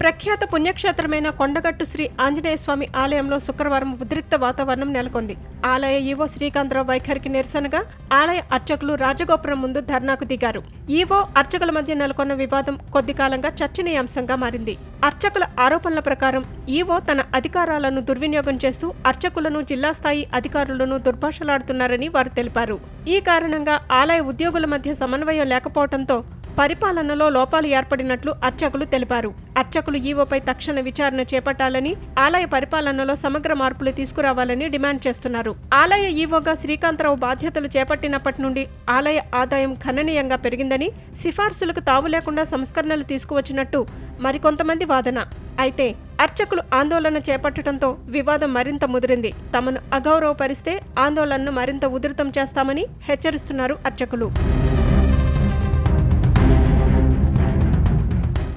ప్రఖ్యాత పుణ్యక్షేత్రమైన కొండగట్టు శ్రీ ఆంజనేయ స్వామి ఆలయంలో శుక్రవారం ఉద్రిక్త వాతావరణం నెలకొంది. ఆలయ ఈవో శ్రీకాంతరావు వైఖరికి నిరసనగా ఆలయ అర్చకులు రాజగోపురం ముందు ధర్నాకు దిగారు. ఈవో అర్చకుల మధ్య నెలకొన్న వివాదం కొద్ది కాలంగా చర్చనీయాంశంగా మారింది. అర్చకుల ఆరోపణల ప్రకారం ఈవో తన అధికారాలను దుర్వినియోగం చేస్తూ అర్చకులను జిల్లా స్థాయి అధికారులను దుర్భాషలాడుతున్నారని వారు తెలిపారు. ఈ కారణంగా ఆలయ ఉద్యోగుల మధ్య సమన్వయం లేకపోవడంతో పరిపాలనలో లోపాలు ఏర్పడినట్లు అర్చకులు తెలిపారు. అర్చకులు ఈవోపై తక్షణ విచారణ చేపట్టాలని ఆలయ పరిపాలనలో సమగ్ర మార్పులు తీసుకురావాలని డిమాండ్ చేస్తున్నారు. ఆలయ ఈవోగా శ్రీకాంతరావు బాధ్యతలు చేపట్టినప్పటి నుండి ఆలయ ఆదాయం గణనీయంగా పెరిగిందని సిఫార్సులకు తావు లేకుండా సంస్కరణలు తీసుకువచ్చినట్టు మరికొంతమంది వాదన. అయితే అర్చకులు ఆందోళన చేపట్టడంతో వివాదం మరింత ముదిరింది. తమను అగౌరవపరిస్తే ఆందోళనను మరింత ఉధృతం చేస్తామని హెచ్చరిస్తున్నారు అర్చకులు.